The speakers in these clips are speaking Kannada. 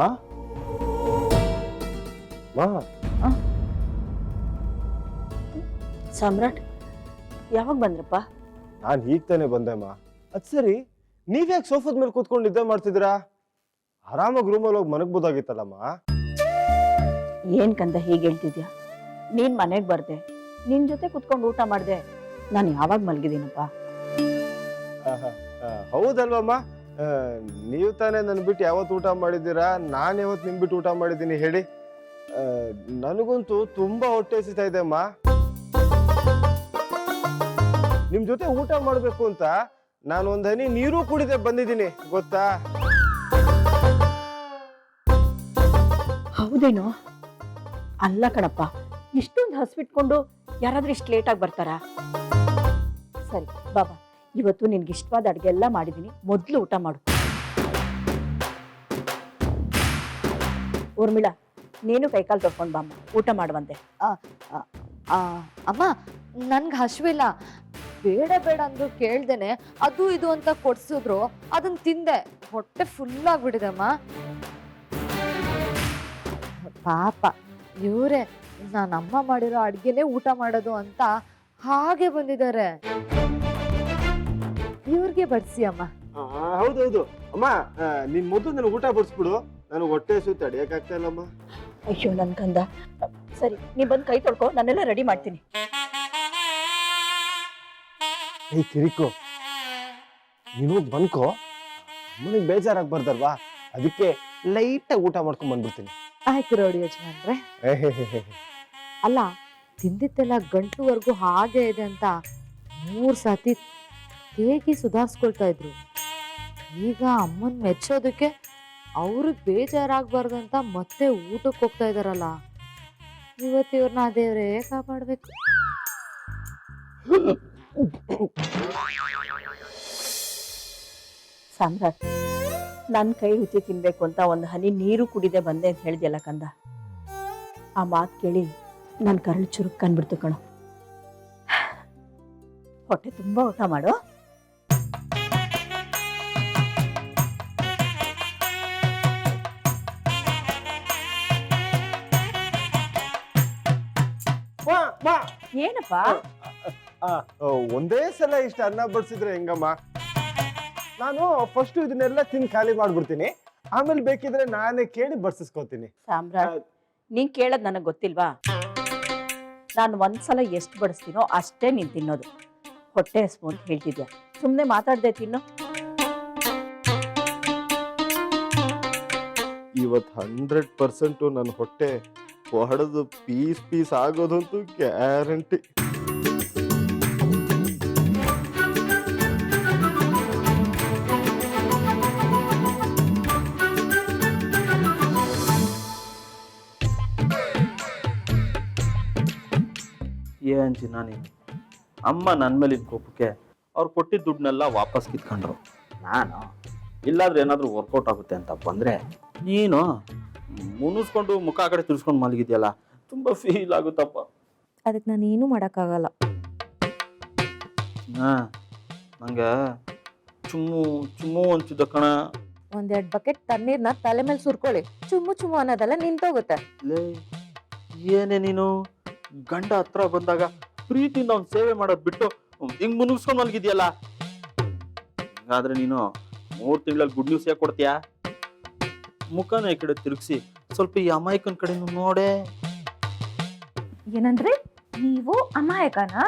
ಮಾ ಸಾಮ್ರಾಟ್ ಯಾವಾಗ ಬಂದ್ರಪ್ಪ? ನಾನು ಈಗ ತಾನೇ ಬಂದೆ ಮಾ. ಅದ್ ಸರಿ ನೀವ್ಯಾಕೆ ಸೋಫಾದ ಮೇಲೆ ಕೂತ್ಕೊಂಡು ನಿದ್ದೆ ಮಾಡ್ತಿದ್ದೀರಾ? ಆರಾಮಾಗಿ ರೂಮಲ್ಲಿ ಹೋಗಿ ಮನಗ್ಬೋದಾಗಿತ್ತಲ್ಲಮ್ಮ ಏನ್ ಕಂದ ಹೀಗೆ ಹೇಳ್ತಿದ್ಯಾ? ನೀನ್ ಮನೆಗ್ ಬರ್ದೆ ನಿನ್ ಜೊತೆ ಕುತ್ಕೊಂಡು ಊಟ ಮಾಡ್ದೆ ನಾನು ಯಾವಾಗ ಮಲಗಿದ್ದೀನಪ್ಪ? ಹೌದಲ್ವಮ್ಮ ನೀವು ತಾನೇ ನನ್ನ ಬಿಟ್ಟು ಯಾವತ್ತು ಊಟ ಮಾಡಿದ್ದೀರಾ? ನಾನು ಯಾವತ್ತು ನಿಮ್ ಬಿಟ್ಟು ಊಟ ಮಾಡಿದ್ದೀನಿ ಹೇಳಿ. ನನಗಂತೂ ತುಂಬಾ ಹೊಟ್ಟೆ ಹಸಿತಾ ಇದೆ, ಅಮ್ಮ. ನಿಮ್ ಜೊತೆ ಊಟ ಮಾಡಬೇಕು ಅಂತ ನಾನು ಒಂದ್ ಹನಿ ನೀರು ಕುಡಿದೆ ಬಂದಿದ್ದೀನಿ, ಗೊತ್ತಾ? ಹೌದೇನೋ? ಅಲ್ಲ ಕಣಪ್ಪ, ಇಷ್ಟೊಂದು ಹಸಿಬಿಟ್ಕೊಂಡು ಯಾರಾದ್ರೂ ಇಷ್ಟು ಲೇಟಾಗಿ ಬರ್ತಾರಾ? ಸರಿ ಬಾಬಾ ಇವತ್ತು ನಿನ್ಗೆ ಇಷ್ಟವಾದ ಅಡುಗೆ ಎಲ್ಲ ಮಾಡಿದ್ದೀನಿ ಮೊದಲು ಊಟ ಮಾಡು. ಊರ್ಮಿಳಾ ನೀನು ಕೈಕಾಲು ತೊಳ್ಕೊಂಡು ಬಾಮ್ಮ. ಊಟ ಮಾಡುವಂತೆ. ಆ, ಅಮ್ಮ ನನ್ಗೆ ಹಸಿವಿಲ್ಲ ಬೇಡ ಬೇಡ ಅಂದ್ರು ಕೇಳ್ದೇನೆ. ಅದು ಇದು ಅಂತ ಕೊಡ್ಸಿದ್ರು. ಅದನ್ನ ತಿಂದೆ. ಹೊಟ್ಟೆ ಫುಲ್ ಆಗ್ಬಿಟ್ಟಿದೆಮ್ಮ ಪಾಪ ಇವ್ರೆ ನಾನು ಅಮ್ಮ ಮಾಡಿರೋ ಅಡ್ಗೆನೆ ಊಟ ಮಾಡೋದು ಅಂತ ಹಾಗೆ ಬಂದಿದ್ದಾರೆ. ಇವ್ರಿಗೆ ಬಡಿಸಿ ಅಮ್ಮ. ಆ, ಹೌದೌದು. ಅಮ್ಮ ಆ, ನಿನ್ ಮೊದಲು ನನಗೆ ಊಟ ಬಡಿಸ್ಬಿಡು. ನನಗೆ ಹೊಟ್ಟೆ ಹಸು ತಡಿಯಕ್ಕಾಗ್ತಾ ಇಲ್ಲಮ್ಮ ಅಯ್ಯೋ ನನ್ ಕಂದ. ಸರಿ ನೀ ಬಂದು ಕೈ ತೊಳ್ಕೊ ನಾನೆಲ್ಲ ರೆಡಿ ಮಾಡ್ತೀನಿ. ಏಯ್ ಕಿರಿಕು. ನೀನು ಬಂದ್ಕೋ. ಅಮ್ಮನಿಗೆ ಬೇಜಾರಾಗ್ಬಾರ್ದಲ್ವಾ ಅದಕ್ಕೆ ಲೈಟಾಗಿ ಊಟ ಮಾಡ್ಕೊಂಡ್ ಬಂದ್ಬಿಡ್ತೀನಿ. ಆಯ್ತು ರೋಡಿ ಯಜಮಾನ್ರೆ. ಅಲ್ಲ ತಿಂದಿದ್ದೆಲ್ಲ ಗಂಟ್ಲುವರೆಗೂ ಹಾಗೆ ಇದೆ ಅಂತ ಮೂರ್ ಸತಿ ಹೇಗೆ ಸುಧಾರಿಸ್ಕೊಳ್ತಾ ಇದ್ರು? ಈಗ ಅಮ್ಮನ್ ಮೆಚ್ಚೋದಕ್ಕೆ ಅವ್ರಿಗೆ ಬೇಜಾರಾಗ್ಬಾರ್ದಂತ ಮತ್ತೆ ಊಟಕ್ಕೆ ಹೋಗ್ತಾ ಇದಾರಲ್ಲ. ಇವತ್ತು ಇವ್ರನ್ನ ದೇವ್ರೇ ಕಾಪಾಡ್ಬೇಕು. ಸಾಮ್ರಾಟ್ ನನ್ನ ಕೈ ರುಚಿ ತಿನ್ಬೇಕು ಅಂತ ಒಂದು ಹನಿ ನೀರು ಕುಡಿದೆ ಬಂದೆ ಅಂತ ಹೇಳಿದ್ಯಲ್ಲ ಕಂದ? ಆ ಮಾತು ಕೇಳಿ ನನ್ನ ಕರಳು ಚುರುಕ್ ಕಂಡ್ಬಿಡ್ತು ಕಣೋ. ಹೊಟ್ಟೆ ತುಂಬಾ ಊಟ ಮಾಡು. ಏನಪ್ಪ? ಒಂದೇ ಸಲ ಇಷ್ಟ ಅನ್ನ ಬಡಿಸಿದ್ರೆ ಹೆಂಗಮ್ಮ? ನಾನು ಫಸ್ಟ್ ಇದನ್ನೆಲ್ಲ ತಿನ್ ಖಾಲಿ ಮಾಡ್ಬಿಡ್ತೀನಿ. ಆಮೇಲೆ ಬೇಕಿದ್ರೆ ನಾನೇ ಕೇಳಿ ಬಡ್ಸಿಸ್ಕೊತೀನಿ. ಸಾಮ್ರಾಟ್ ನೀನ್ ಕೇಳದ್ ನನಗ್ ಗೊತ್ತಿಲ್ವಾ? ನಾನು ಒಂದ್ಸಲ ಎಷ್ಟು ಬಡಿಸ್ತೀನೋ ಅಷ್ಟೇ ನೀನ್ ತಿನ್ನೋದು. ಹೊಟ್ಟೆ ಹಸ್ಬು ಅಂತ ಹೇಳ್ತಿದ್ಯಾ? ಸುಮ್ಮನೆ ಮಾತಾಡ್ದೆ ತಿನ್ನು. ಇವತ್ತು ಹಂಡ್ರೆಡ್ ಪರ್ಸೆಂಟು ನನ್ನ ಹೊಟ್ಟೆ ಹೊಡೆದು ಪೀಸ್ ಪೀಸ್ ಆಗೋದಂತೂ ಗ್ಯಾರಂಟಿ. ಏನ್ ಚಿನ್ನ ನೀನು. ಅಮ್ಮ ನನ್ನ ಮೇಲಿನ ಕೋಪಕ್ಕೆ ಅವ್ರು ಕೊಟ್ಟಿದ್ದ ದುಡ್ಡನ್ನೆಲ್ಲ ವಾಪಸ್ ಕಿತ್ಕೊಂಡ್ರು. ನಾನು? ಇಲ್ಲಾದ್ರೆ ಏನಾದರೂ ವರ್ಕೌಟ್ ಆಗುತ್ತೆ ಅಂತ ಬಂದರೆ ನೀನು ಮುನಿಸ್ಕೊಂಡು ಮುಖ ಆ ಕಡೆ ತಿರ್ಸ್ಕೊಂಡು ಮಲಗಿದ್ಯಲ್ಲ ತುಂಬಾ ಫೀಲ್ ಆಗುತ್ತಪ್ಪ. ಅದಕ್ಕೆ ನಾನು ಏನು ಮಾಡೋಕ್ಕಾಗಲ್ಲ. ಹಾ ನಂಗೆ ಚುಮ್ಮು ಚುಮ್ಮು ಅಂತಿದ್ದ ಕಣ. ಒಂದೆರಡು ಬಕೆಟ್ ತಣ್ಣೀರ್ನ ತಲೆ ಮೇಲೆ ಸುರ್ಕೊಳ್ಳಿ. ಚುಮ್ಮು ಚುಮ್ಮು ಅನ್ನೋದೆಲ್ಲ ನಿಂತೋಗುತ್ತೆ. ಲೇ ಏನೇ ನೀನು? ಗಂಡ ಹತ್ರ ಬಂದಾಗ ಪ್ರೀತಿಯಿಂದ ಅವ್ನು ಸೇವೆ ಮಾಡೋದ್ ಬಿಟ್ಟು ಹಿಂಗ್ ಮುನುಗಿಸ್ಕೊಂಡು ಮಲಗಿದ್ಯಲ್ಲ. ಹಿಂಗಾದ್ರೆ ನೀನು ಮೂರು ತಿಂಗಳಲ್ಲಿ ಗುಡ್ ನ್ಯೂಸ್ ಯಾಕೆ ಕೊಡ್ತೀಯಾ? ಮುಖನ ಈ ಕಡೆ ತಿರುಗಿಸಿ ಸ್ವಲ್ಪ ಈ ಅಮಾಯಕನ ಕಡೆ ನೋಡೆ. ಏನಂದ್ರೆ ನೀವು ಅಮಾಯಕನಾ?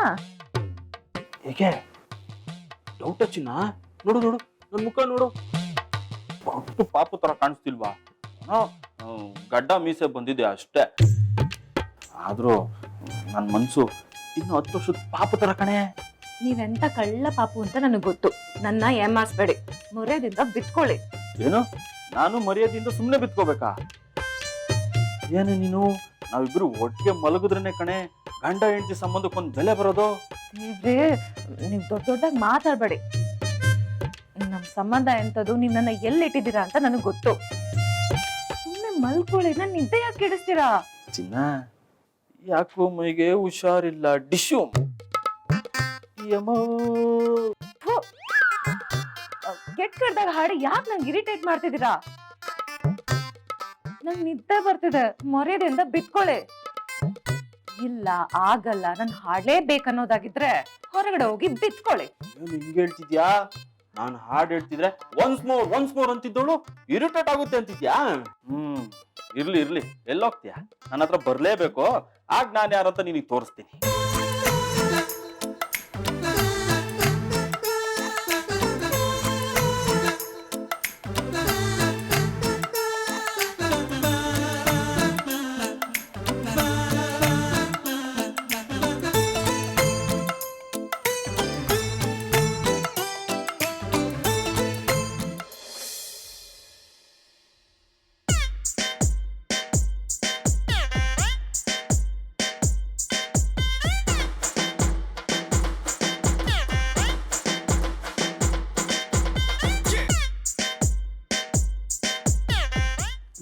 ಹೇಗೆ ಡೌಟ್ ಚಿನ್ನ ನೋಡು ನೋಡು ನನ್ ಮುಖ ನೋಡು. ಒಟ್ಟು ಪಾಪ ತರ ಕಾಣಿಸ್ತಿಲ್ವಾ? ಗಡ್ಡ ಮೀಸೆ ಬಂದಿದೆ ಅಷ್ಟೇ. ಆದ್ರೂ ನನ್ನ ಮನ್ಸು ಇನ್ನು ಹತ್ತು ವರ್ಷದ ಪಾಪ ತರ ಕಣೆ. ನೀವೆಂತ ಕಳ್ಳ ಪಾಪು ಅಂತ ನನಗೆ ಗೊತ್ತು. ನನ್ನ ಏಮಾಸ್ಬೇಡಿ ಮೊರೆದಿಂದ ಬಿತ್ಕೊಳ್ಳಿ. ಏನು? ನಾನು ಮರ್ಯಾದೆಯಿಂದ ಸುಮ್ಮನೆ ಬಿತ್ಕೋಬೇಕಾ? ಏನು ನೀನು? ನಾವಿಬ್ರು ಒಟ್ಟಿಗೆ ಮಲಗುದ್ರನೆ ಕಣೆ ಗಂಡ ಹೆಂಡತಿ ಸಂಬಂಧಕ್ಕೊಂದು ಬೆಲೆ ಬರೋದು? ನೀವು ದೊಡ್ಡ ದೊಡ್ಡದಾಗಿ ಮಾತಾಡಬೇಡಿ. ನಮ್ಮ ಸಂಬಂಧ ಎಂಥದ್ದು ನೀವು ನನ್ನ ಎಲ್ಲಿ ಇಟ್ಟಿದ್ದೀರಾ ಅಂತ ನನಗೆ ಗೊತ್ತು. ಸುಮ್ಮನೆ ಮಲ್ಕೊಳ್ಳಿ ನಾನು ನಿದ್ದೆ ಯಾಕೆ ಕೆಡಿಸ್ತೀರಾ? ಚಿನ್ನ ಯಾಕೋ ಮೈಗೆ ಹುಷಾರಿಲ್ಲ ಡಿಶು ಯಮೋ. ಕೆಟ್ಟ ಕಡ್ದಾಗ ಹಾಡು ಯಾಕೆ ನಂಗೆ ಇರಿಟೇಟ್ ಮಾಡ್ತಿದ್ದೀರಾ? ನಂಗೆ ನಿದ್ದೆ ಬರ್ತಿದೆ. ಮೊರೆದಿಂದ ಬಿತ್ಕೊಳ್ಳಿ ಇಲ್ಲ, ಆಗಲ್ಲ. ನನ್ ಹಾಡ್ಲೇಬೇಕನ್ನೋದಾಗಿದ್ರೆ ಹೊರಗಡೆ ಹೋಗಿ ಬಿತ್ಕೊಳ್ಳಿ ಹಿಂಗ್ ಹೇಳ್ತಿದ್ಯಾ? ನಾನು ಹಾಡ್ ಹೇಳ್ತಿದ್ರೆ ಒನ್ಸ್ ಮೋರ್ ಒನ್ಸ್ ಮೋರ್ ಅಂತಿದ್ದಳು ಇರಿಟೇಟ್ ಆಗುತ್ತೆ ಅಂತಿದ್ಯಾ? ಹ್ಮ್, ಇರ್ಲಿ ಇರ್ಲಿ. ಎಲ್ಲೋಗ್ತೀಯಾ? ನನ್ನ ಹತ್ರ ಬರ್ಲೇಬೇಕು. ಆಗ ನಾನು ಯಾರಂತ ನಿನಗೆ ತೋರಿಸ್ತೀನಿ.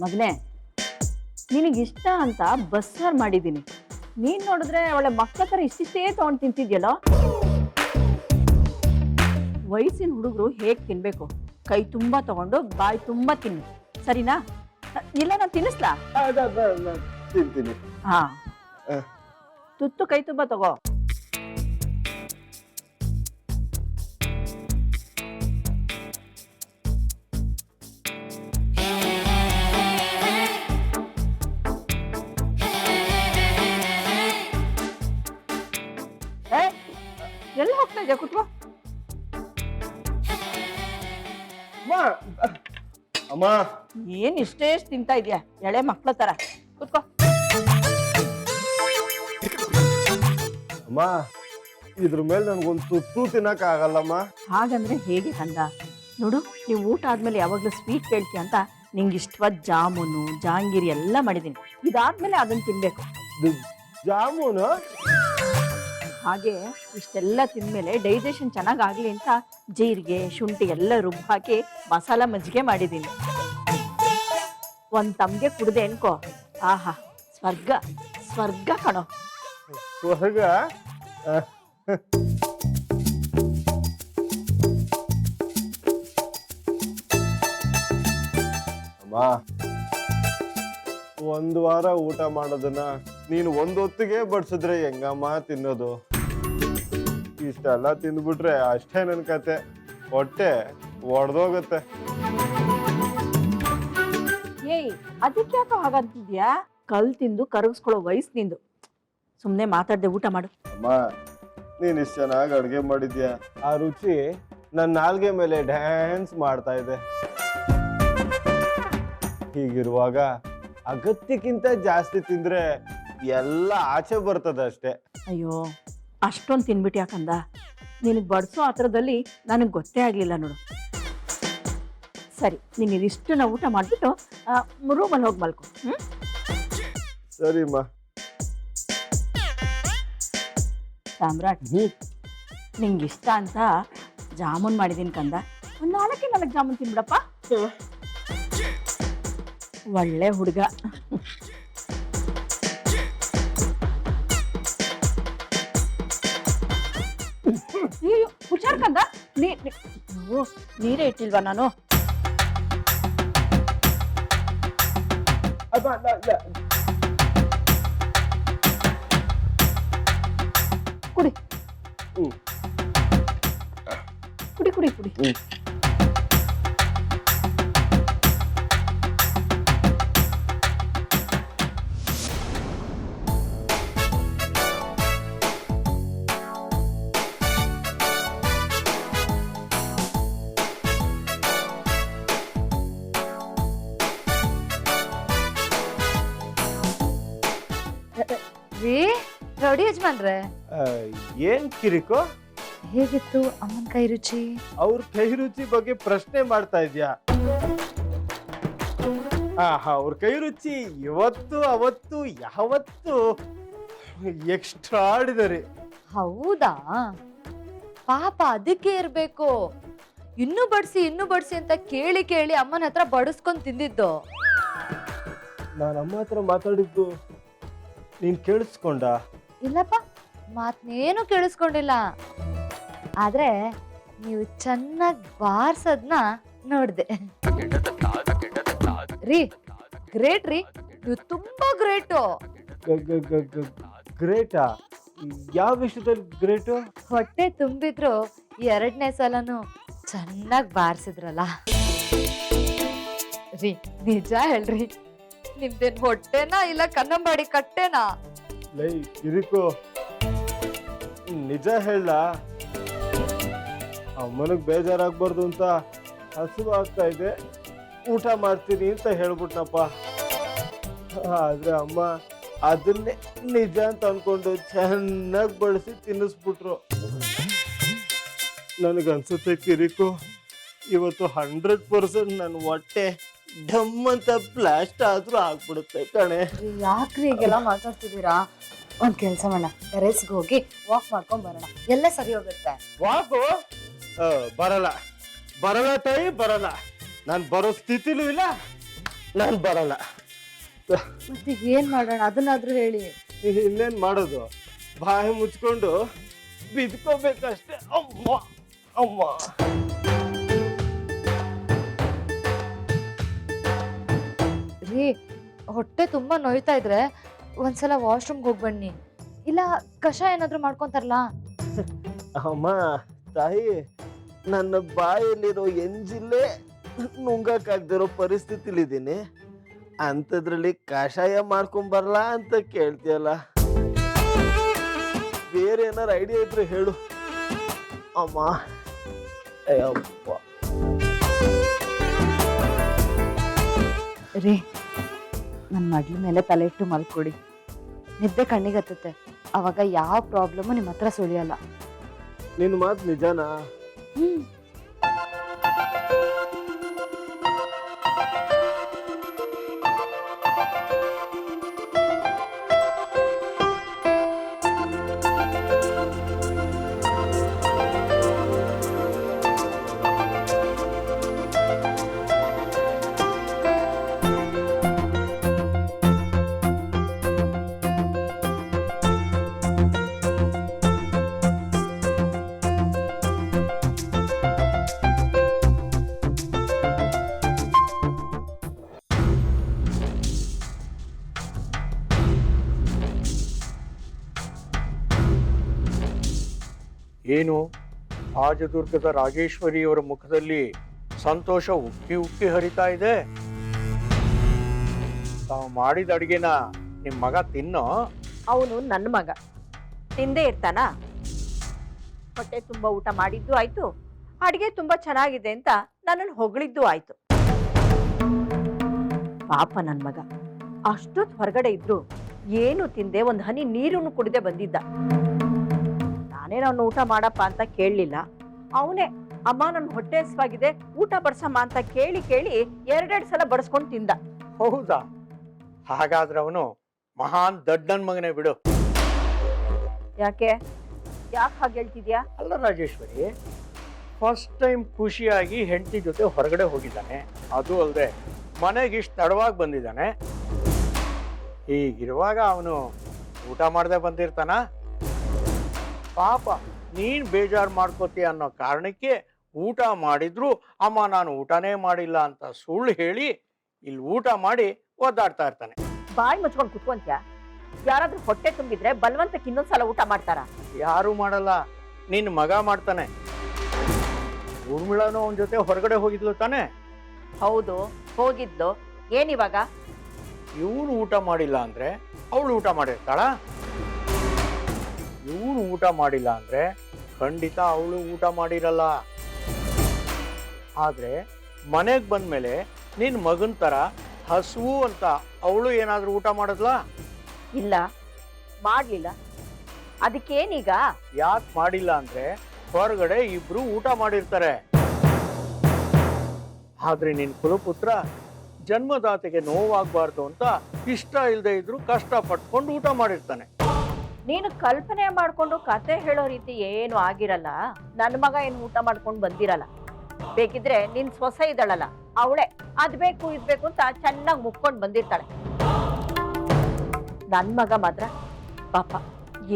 ಮಗನೇ ನಿನಗಿಷ್ಟ ಅಂತ ಬಸ್ಸಾರು ಮಾಡಿದ್ದೀನಿ. ನೀನ್ ನೋಡಿದ್ರೆ ಅವಳೆ ಮಕ್ಕಳ ಥರ ಇಷ್ಟಿಷ್ಟೇ ತಗೊಂಡು ತಿಂತಿದ್ಯಲ್ಲೋ? ವಯಸ್ಸಿನ ಹುಡುಗರು ಹೇಗೆ ತಿನ್ಬೇಕು? ಕೈ ತುಂಬ ತಗೊಂಡು ಬಾಯಿ ತುಂಬ ತಿನ್ನು. ಸರಿನಾ? ಇಲ್ಲ ನಾನು ತಿನ್ನಿಸ್ಲಾ? ತಿಂತೀನಿ. ಹಾ. ತುತ್ತು ಕೈ ತುಂಬ ತಗೋ. ಇದೆಯಾ ಕುತ್ಕೋ. ಅಮ್ಮ ಅಮ್ಮ. ಏನ್ ಇಷ್ಟೇ ತಿಂತಾ ಇದೆಯಾ? ಎಳೆ ಮಕ್ಳ ತರ. ಕೂತ್ಕೋ. ಅಮ್ಮ ಇದ್ರ ಮೇಲೆ ನನ್ಗೊಂದು ತುತ್ತು ತಿನ್ನಕ್ ಆಗಲ್ಲಮ್ಮ. ಹಾಗಂದ್ರೆ ಹೇಗೆ ಕಂದ? ನೋಡು ನೀವು ಊಟ ಆದ್ಮೇಲೆ ಯಾವಾಗ್ಲೂ ಸ್ವೀಟ್ ಕೇಳ್ತಿ ಅಂತ ನಿಂಗೆ ಇಷ್ಟವಾದ ಜಾಮೂನು ಜಾಂಗೀರಿ ಎಲ್ಲ ಮಾಡಿದೀನಿ. ಇದಾದ್ಮೇಲೆ ಅದನ್ನ ತಿನ್ಬೇಕು. ಜಾಮೂನು? ಹಾಗೆ ಇಷ್ಟೆಲ್ಲ ತಿಂದಮೇಲೆ ಡೈಜೆಷನ್ ಚೆನ್ನಾಗಾಗಲಿ ಅಂತ ಜೀರಿಗೆ, ಶುಂಠಿ ಎಲ್ಲ ರುಬ್ಬು ಹಾಕಿ ಮಸಾಲ ಮಜ್ಜಿಗೆ ಮಾಡಿದ್ದೀನಿ. ಒಂದು ತಮಗೆ ಕುಡ್ದೆ ಅನ್ಕೋ. ಆಹಾ, ಸ್ವರ್ಗ ಸ್ವರ್ಗ ಕಣೋ. ಸ್ವರ್ಗ? ಒಂದ್ ವಾರ ಊಟ ಮಾಡೋದನ್ನ ನೀನು ಒಂದೊತ್ತಿಗೆ ಬಡ್ಸಿದ್ರೆ ಹೆಂಗಮ್ಮ ತಿನ್ನೋದು? ಇಷ್ಟೆಲ್ಲ ತಿಂದ್ಬಿಟ್ರೆ ಅಷ್ಟೇ ನನ್ನ ಕತೆ. ಹೊಟ್ಟೆ ಒಡ್ದೋಗತ್ತೆ. ಏಯ್ ಅದಕ್ಕೆ ಯಾಕೋ ಹಾಗಂತಿದ್ಯಾ? ಕಲ್ ತಿಂದು ಕರಗಿಸ್ಕೊಳ್ಳೋ ವಯಸ್ಸು ನಿಂದು. ಸುಮ್ಮನೆ ಮಾತಾಡ್ದೆ ಊಟ ಮಾಡು. ಅಮ್ಮ ನೀನ್ ಇಷ್ಟ ಚೆನ್ನಾಗಿ ಅಡ್ಗೆ ಮಾಡಿದ್ಯಾ? ಆ ರುಚಿ ನನ್ನ ನಾಲ್ಗೆ ಮೇಲೆ ಡ್ಯಾನ್ಸ್ ಮಾಡ್ತಾ ಇದೆ. ಹೀಗಿರುವಾಗ ಅಗತ್ಯಕ್ಕಿಂತ ಜಾಸ್ತಿ ತಿಂದ್ರೆ ಎಲ್ಲ ಆಚೆ ಬರ್ತದೆ ಅಷ್ಟೇ. ಅಯ್ಯೋ ಅಷ್ಟೊಂದು ತಿನ್ಬಿಟ್ಟು ಯಾಕಂದ? ನಿನಗೆ ಬಡಿಸೋ ಆ ಥರದಲ್ಲಿ ನನಗೆ ಗೊತ್ತೇ ಆಗಲಿಲ್ಲ ನೋಡು. ಸರಿ ನೀನು ಇದಿಷ್ಟು ನಾವು ಊಟ ಮಾಡಿಬಿಟ್ಟು ರೂಮಲ್ಲಿ ಹೋಗಿ ಮಲ್ಕೊ ಹ್ಞೂ ಸರಿಮ್ಮ. ಸಾಮ್ರಾಟ್ ನಿಂಗೆ ಇಷ್ಟ ಅಂತ ಜಾಮೂನ್ ಮಾಡಿದ್ದೀನಿ ಕಂದ. ಒಂದು ನಾಲ್ಕೇ ನಾಲ್ಕು ಜಾಮೂನ್ ತಿನ್ಬಿಡಪ್ಪ. ಒಳ್ಳೆ ಹುಡುಗ. ನೀ ನೀರೇ ಇಟ್ಟಿಲ್ವಾ ನಾನು? ಕುಡಿ. ಕುಡಿ ಕುಡಿ ಕುಡಿ. ರೀ? ರೌಡಿ ಯಜಮಾನ್ರೆ? ಏನ್ ಕಿರಿಕೋ? ಹೇಗಿತ್ತು ಅಮ್ಮನ ಕೈ ರುಚಿ? ಅವ್ರ ಕೈ ರುಚಿ ಬಗ್ಗೆ ಪ್ರಶ್ನೆ ಮಾಡ್ತಾ ಇದ್ಯಾ? ಆಹಾ ಅವ್ರ ಕೈ ರುಚಿ ಇವತ್ತು ಅವತ್ತು ಯಾವತ್ತು? ಎಕ್ಸ್ಟ್ರಾ ಆಡಿದರೆ ಹೌದಾ? ಪಾಪ ಅದಕ್ಕೆ ಇರ್ಬೇಕು. ಇನ್ನು ಬಡಿಸಿ ಇನ್ನು ಬಡಿಸಿ ಅಂತ ಕೇಳಿ ಕೇಳಿ ಅಮ್ಮನ ಹತ್ರ ಬಡಿಸ್ಕೊಂಡ್ ತಿಂದಿದ್ದು. ನಾನು ಅಮ್ಮ ಹತ್ರ ಮಾತಾಡಿದ್ದು ನೀನ್ ಕೇಳಿಸ್ಕೊಂಡ? ಇಲ್ಲಪ್ಪ ಮಾತನೇನು ಕೇಳಿಸ್ಕೊಂಡಿಲ್ಲ. ಆದ್ರೆ ನೀವು ಚೆನ್ನಾಗಿ ಬಾರ್ಸೋದ್ನ ನೋಡ್ದೆ. ರೀ ಗ್ರೇಟ್ ರೀ. ನೀವು ತುಂಬಾ ಗ್ರೇಟು ಗ್ರೇಟಾ ಯಾವ ವಿಷಯದಲ್ಲಿ ಗ್ರೇಟು ಹೊಟ್ಟೆ ತುಂಬಿದ್ರು ಎರಡನೇ ಸಲನು ಚೆನ್ನಾಗಿ ಬಾರ್ಸಿದ್ರಲ್ಲ. ರೀ ನಿಜ ಹೇಳ್ರಿ. ನಿಮ್ದೇನ್ ಹೊಟ್ಟೆನಾ ಇಲ್ಲ ಕನ್ನಂಬಾಡಿ ಕಟ್ಟೆನಾ? ಲೈ, ಕಿರಿಕು. ನಿಜ ಹೇಳ. ಅಮ್ಮನಿಗೆ ಬೇಜಾರಾಗ್ಬಾರ್ದು ಅಂತ ಹಸಿವು ಆಗ್ತಾ ಇದೆ. ಊಟ ಮಾಡ್ತೀನಿ ಅಂತ ಹೇಳ್ಬಿಟ್ನಪ್ಪ. ಆದ್ರೆ ಅಮ್ಮ, ಅದನ್ನೇ ನಿಜ ಅಂತ ಅನ್ಕೊಂಡು ಚೆನ್ನಾಗಿ ಬಳಸಿ ತಿನ್ನಿಸ್ಬಿಟ್ರು. ನನಗನ್ಸುತ್ತೆ ಕಿರಿಕು, ಇವತ್ತು ಹಂಡ್ರೆಡ್ ಪರ್ಸೆಂಟ್ ನನ್ನ ಹೊಟ್ಟೆ. ಡಮ್ ಅಂತ ಬ್ಲಾಸ್ಟ್ ಆದ್ರೂ ಆಗ್ಬಿಡುತ್ತೆ ಕಣೆ. ಯಾಕ್ರಿ ಹೀಗೆಲ್ಲ ಮಾತಾಡ್ತಿದ್ದೀರಾ? ಒಂದ್ ಕೆಲ್ಸ ಮಾಡೋಣ. ಟೆರೆಸ್ಗೆ ಹೋಗಿ ವಾಕ್ ಮಾಡ್ಕೊಂಡ್ ಬರೋಣ. ಎಲ್ಲ ಸರಿ ಹೋಗುತ್ತೆ? ವಾಕು ಆ, ಬರಲ್ಲ. ಬರಲ್ಲ ತಾಯಿ ಬರಲ್ಲ. ನಾನು ಬರೋ ಸ್ಥಿತಿಲೂ ಇಲ್ಲ ನಾನು ಬರಲ್ಲ. ಮತ್ತೆ ಏನ್ ಮಾಡೋಣ? ಅದನ್ನಾದ್ರೂ ಹೇಳಿ. ಇನ್ನೇನ್ ಮಾಡೋದು? ಬಾಯಿ ಮುಚ್ಕೊಂಡು ಬಿದ್ಕೋಬೇಕಷ್ಟೇ. ಅಮ್ಮ ಅಮ್ಮ. ಹೊಟ್ಟೆ ತುಂಬಾ ನೋಯ್ತಾ ಇದ್ರೆ ಒಂದ್ಸಲ ವಾಶ್ರೂಮ್ಗೆ ಹೋಗಿ ಬನ್ನಿ ಇಲ್ಲ ಕಷಾಯ ಏನಾದ್ರೂ ಮಾಡ್ಕೊಂತಾರಲ್ಲ? ಅಮ್ಮ ತಾಯಿ ನನ್ನ ಬಾಯಲ್ಲಿರೋ ಎಂಜಿಲ್ಲೇ ನುಂಗಕ್ಕಾಗ್ದಿರೋ ಪರಿಸ್ಥಿತಿಲಿದ್ದೀನಿ. ಅಂಥದ್ರಲ್ಲಿ ಕಷಾಯ ಮಾಡ್ಕೊಂಬರ್ಲ ಅಂತ ಕೇಳ್ತೀಯಲ್ಲ? ಬೇರೆ ಏನಾರು ಐಡಿಯಾ ಇದ್ರೆ ಹೇಳು. ಅಮ್ಮ. ಅಯ್ಯಪ್ಪ ರೀ ನನ್ನ ಮಡ್ಲ ಮೇಲೆ ತಲೆ ಇಟ್ಟು ಮಲ್ಕೊಡಿ. ನಿದ್ದೆ ಕಣ್ಣಿಗೆ ಹತ್ತುತ್ತೆ. ಅವಾಗ ಯಾವ ಪ್ರಾಬ್ಲಮ್ಮು ನಿಮ್ಮ ಹತ್ರ ಸುಳಿಯಲ್ಲ. ನಿನ್ನ ಮಾತು ನಿಜನಾ? ಹ್ಮ್. ರಾಜದುರ್ಗದ ರಾಜೇಶ್ವರಿಯವರ ಮುಖದಲ್ಲಿ ಸಂತೋಷ ಉಕ್ಕಿ ಉಕ್ಕಿ ಹರಿತಾ ಇದೆ. ತಾವು ಮಾಡಿದ ಅಡಿಗೆನ ನಿಮ್ ಮಗ ತಿನ್ನೋ? ಅವನು ನನ್ನ ಮಗ. ತಿಂದೇ ಇರ್ತಾನ? ಹೊಟ್ಟೆ ತುಂಬಾ ಊಟ ಮಾಡಿದ್ದು ಆಯ್ತು. ಅಡಿಗೆ ತುಂಬಾ ಚೆನ್ನಾಗಿದೆ ಅಂತ ನನ್ನನ್ನು ಹೊಗಳಿದ್ದು ಆಯ್ತು. ಪಾಪ ನನ್ನ ಮಗ. ಅಷ್ಟೊತ್ತು ಹೊರಗಡೆ ಇದ್ರು ಏನು ತಿಂದೆ? ಒಂದು ಹನಿ ನೀರನ್ನು ಕುಡಿದೆ ಬಂದಿದ್ದ. ನಾನೇನು ಅವ್ನು ಊಟ ಮಾಡಪ್ಪ ಅಂತ ಕೇಳಲಿಲ್ಲ. ಅವನೇ ಅಮ್ಮ ನನ್ನ ಹೊಟ್ಟೆ ಹಸಿವಾಗಿದೆ ಊಟ ಬಡಿಸಮ್ಮ ಅಂತ ಕೇಳಿ ಕೇಳಿ ಎರಡೆರಡು ಸಲ ಬಡಿಸ್ಕೊಂಡು ತಿಂದ. ಹೌದಾ? ಹಾಗಾದ್ರೆ ಅವನು ಮಹಾನ್ ದಡ್ಡನ್ ಮಗನೇ ಬಿಡು. ಯಾಕೆ? ಯಾಕೆ ಹಾಗೆ ಹೇಳ್ತಿದ್ಯಾ? ಅಲ್ಲ ರಾಜೇಶ್ವರಿ ಫಸ್ಟ್ ಟೈಮ್ ಖುಷಿಯಾಗಿ ಹೆಂಡತಿ ಜೊತೆ ಹೊರಗಡೆ ಹೋಗಿದ್ದಾನೆ. ಅದು ಅಲ್ಲದೆ ಮನೆಗೆ ಇಷ್ಟು ತಡವಾಗಿ ಬಂದಿದ್ದಾನೆ. ಹೀಗಿರುವಾಗ ಅವನು ಊಟ ಮಾಡದೆ ಬಂದಿರ್ತಾನ? ಪಾಪ ನೀನು ಬೇಜಾರು ಮಾಡ್ಕೋತಿ ಅನ್ನೋ ಕಾರಣಕ್ಕೆ ಊಟ ಮಾಡಿದ್ರು ಅಮ್ಮ ನಾನು ಊಟನೇ ಮಾಡಿಲ್ಲ ಅಂತ ಸುಳ್ಳು ಹೇಳಿ ಇಲ್ಲಿ ಊಟ ಮಾಡಿ ಒದ್ದಾಡ್ತಾ ಇರ್ತಾನೆ. ಬಾಯಿ ಮುಚ್ಕೊಂಡು ಕುತ್ಕೊಂತ್ಯಾ? ಯಾರಾದ್ರೂ ಹೊಟ್ಟೆ ತುಂಬಿದ್ರೆ ಬಲವಂತಕ್ಕೆ ಇನ್ನೊಂದ್ಸಲ ಊಟ ಮಾಡ್ತಾರ? ಯಾರು ಮಾಡಲ್ಲ ನಿನ್ ಮಗ ಮಾಡ್ತಾನೆ. ಊರ್ಮಿಳನು ಅವನ ಜೊತೆ ಹೊರಗಡೆ ಹೋಗಿದ್ಲು ತಾನೆ. ಹೌದು ಹೋಗಿದ್ದು. ಏನಿವಾಗ ಇವನು ಊಟ ಮಾಡಿಲ್ಲ ಅಂದ್ರೆ ಅವಳು ಊಟ ಮಾಡಿರ್ತಾಳ? ಇವನು ಊಟ ಮಾಡಿಲ್ಲ ಅಂದ್ರೆ ಖಂಡಿತ ಅವಳು ಊಟ ಮಾಡಿರಲ್ಲ. ಆದರೆ ಮನೆಗೆ ಬಂದ ಮೇಲೆ ನಿನ್ನ ಮಗನ ತರ ಹಸುವು ಅಂತ ಅವಳು ಏನಾದರೂ ಊಟ ಮಾಡಿದ್ಲಾ? ಇಲ್ಲ ಮಾಡಲಿಲ್ಲ. ಅದಕ್ಕೇನೀಗ? ಯಾಕೆ ಮಾಡಿಲ್ಲ ಅಂದ್ರೆ ಹೊರಗಡೆ ಇಬ್ರು ಊಟ ಮಾಡಿರ್ತಾರೆ. ಆದರೆ ನಿನ್ನ ಕುಲಪುತ್ರ ಜನ್ಮದಾತೆಗೆ ನೋವಾಗಬಾರ್ದು ಅಂತ ಇಷ್ಟ ಇಲ್ಲದೆ ಇದ್ರು ಕಷ್ಟ ಪಟ್ಕೊಂಡು ಊಟ ಮಾಡಿರ್ತಾನೆ. ನೀನು ಕಲ್ಪನೆ ಮಾಡಿಕೊಂಡು ಕತೆ ಹೇಳೋ ರೀತಿ ಏನು ಆಗಿರಲ್ಲ. ನನ್ನ ಮಗ ಏನು ಊಟ ಮಾಡ್ಕೊಂಡು ಬಂದಿರಲ್ಲ. ಬೇಕಿದ್ರೆ ನಿನ್ ಸೊಸೆ ಇದ್ದಾಳಲ್ಲ, ಅವಳೆ. ಅದ್ ಬೇಕು, ಇದ್ ಬೇಕು ಅಂತ ಚೆನ್ನಾಗಿ ಮುಕ್ಕೊಂಡು ಬಂದಿರ್ತಾಳೆ. ನನ್ ಮಗ ಮಾತ್ರ ಪಾಪ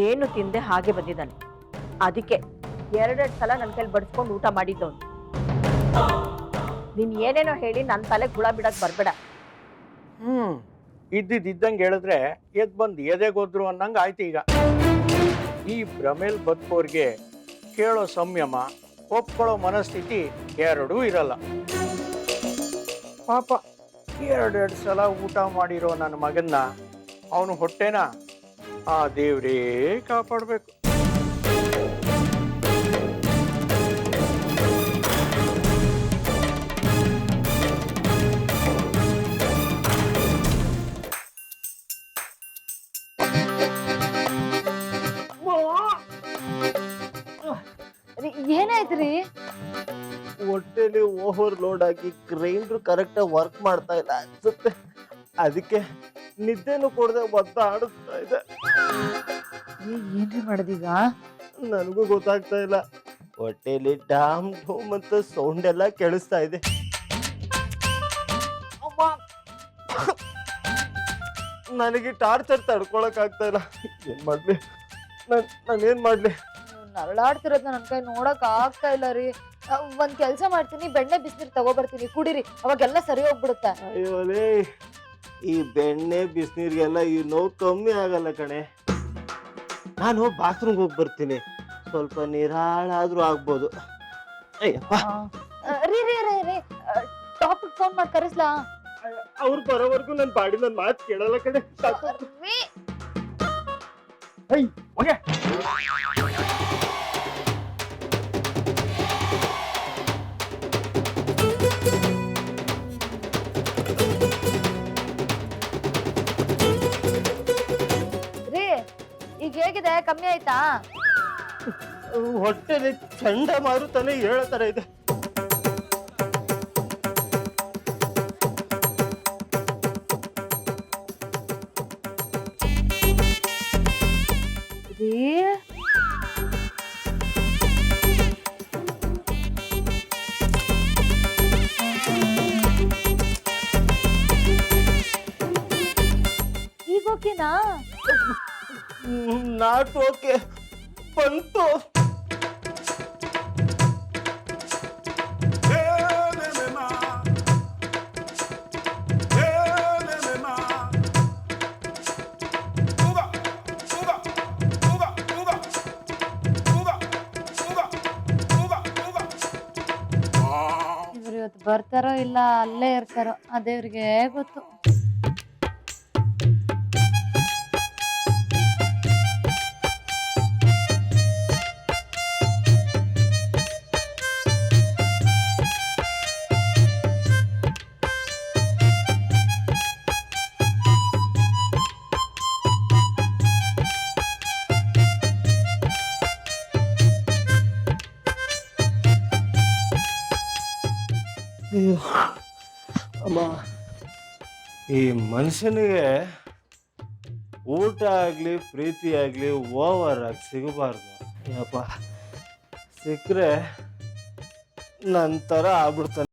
ಏನು ತಿಂದೆ ಹಾಗೆ ಬಂದಿದ್ದಾನೆ. ಅದಕ್ಕೆ ಎರಡೆರಡು ಸಲ ನನ್ನ ಕೈಲಿ ಬಡಿಸ್ಕೊಂಡು ಊಟ ಮಾಡಿದ್ದವನು. ನೀನ್ ಏನೇನೋ ಹೇಳಿ ನನ್ನ ತಲೆ ಗುಳ ಬಿಡಕ್ ಬರ್ಬೇಡ. ಹ್ಮ್. ಇದ್ದಿದ್ ಇದ್ದಂಗೆ ಹೇಳಿದ್ರೆ ಎದ್ ಬಂದು ಎದೆಗೋದ್ರು ಅನ್ನಂಗೆ ಆಯ್ತು ಈಗ. ಈ ಭ್ರಮೇಲ್ ಬದುಕೋರಿಗೆ ಕೇಳೋ ಸಂಯಮ, ಒಪ್ಕೊಳ್ಳೋ ಮನಸ್ಥಿತಿ ಎರಡೂ ಇರಲ್ಲ. ಪಾಪ ಎರಡೆರಡು ಸಲ ಊಟ ಮಾಡಿರೋ ನನ್ನ ಮಗನ್ನ ಅವನು ಹೊಟ್ಟೆನ ಆ ದೇವ್ರೇ ಕಾಪಾಡಬೇಕು. ಏನಾಯ್ತ್ರಿ? ಹೊಟ್ಟೆಲಿ ಓವರ್ ಲೋಡ್ ಆಗಿ ಗ್ರೈಂಡ್ರು ಕರೆಕ್ಟಾಗಿ ವರ್ಕ್ ಮಾಡ್ತಾ ಇಲ್ಲ ಅನ್ಸುತ್ತೆ. ಅದಕ್ಕೆ ನಿದ್ದೆನೂ ಕೊಡದೆ ಒದ್ದಾಡಿಸ್ತಾ ಇದೆ. ಏನ್ರಿ ಮಾಡ್ದೀಗ? ನನಗೂ ಗೊತ್ತಾಗ್ತಾ ಇಲ್ಲ. ಹೊಟ್ಟೆಲಿ ಡಾಮ್ ಡೂಮ್ ಅಂತ ಸೌಂಡ್ ಎಲ್ಲ ಕೇಳಿಸ್ತಾ ಇದೆ. ಅಮ್ಮ! ನನಗೆ ಟಾರ್ಚರ್ ತಡ್ಕೊಳಕ್ ಆಗ್ತಾ ಇಲ್ಲ. ಏನ್ ಮಾಡ್ಲಿ? ನಾನು ನಾನೇನ್ ಮಾಡ್ಲಿ? ನರಳಾಡ್ತಿರೋದ್ನ ನನ್ನ ಕೈ ನೋಡಕ್ ಆಗ್ತಾ ಇಲ್ಲ ರೀ. ಒಂದ್ ಕೆಲ್ಸ ಮಾಡ್ತೀನಿ ಬೆಣ್ಣೆ ಬಿಸಿನೀರ್ ತಗೋಬರ್ತೀನಿ. ಕುಡೀರಿ ಅವಾಗೆಲ್ಲ ಸರಿ ಹೋಗ್ಬಿಡುತ್ತೆ. ಅಯ್ಯೋ ಲೇ ಈ ಬೆಣ್ಣೆ ಬಿಸಿನೀರಿಗೆಲ್ಲ ಈ ನೋವು ಕಮ್ಮಿ ಆಗಲ್ಲ ಕಣೆ. ನಾನು ಬಾತ್ರೂಮ್ಗೆ ಹೋಗಿ ಬರ್ತೀನಿ. ಸ್ವಲ್ಪ ನಿರಾಳಾದ್ರೂ ಆಗ್ಬೋದು. ಅಯ್ಯಪ್ಪ. ರೀ ರೀ ರೀ ರೀ. ಟಾಪಿಕ್ ಫೋನ್ ಮಾಡಿ ಕರೆಸ್ಲಾ? ಅವ್ರು ಬರೋವರೆಗೂ ನನ್ನ ಬಾಡಿ ನನ್ನ ಮಾತು ಕೇಳಲ್ಲ ಕಣೆ. ಸಾಕು. ರೀ. ರೀ ಈಗ ಹೇಗಿದೆ? ಕಮ್ಮಿ ಆಯ್ತಾ? ಹೊಟ್ಟೆಲಿ ಚಂಡಮಾರುತನೇ ಹೇಳೋ ಥರ ಇದೆ. ಓಕೆನಾ ನಾಟ್ ಓಕೆ. ಬಂತು. ಇವ್ರು ಇವತ್ತು ಬರ್ತಾರೋ ಇಲ್ಲ ಅಲ್ಲೇ ಇರ್ತಾರೋ ಆ ದೇವ್ರಿಗೆ ಗೊತ್ತು. ಈ ಮನುಷ್ಯನಿಗೆ ಊಟ ಆಗ್ಲಿ ಪ್ರೀತಿ ಆಗ್ಲಿ ಓವರ್ ಆಗಿ ಸಿಗಬಾರ್ದು. ಯಪ್ಪ ಸಿಕ್ಕರೆ ನನ್ನ ಥರ ಆಗ್ಬಿಡ್ತಾನೆ.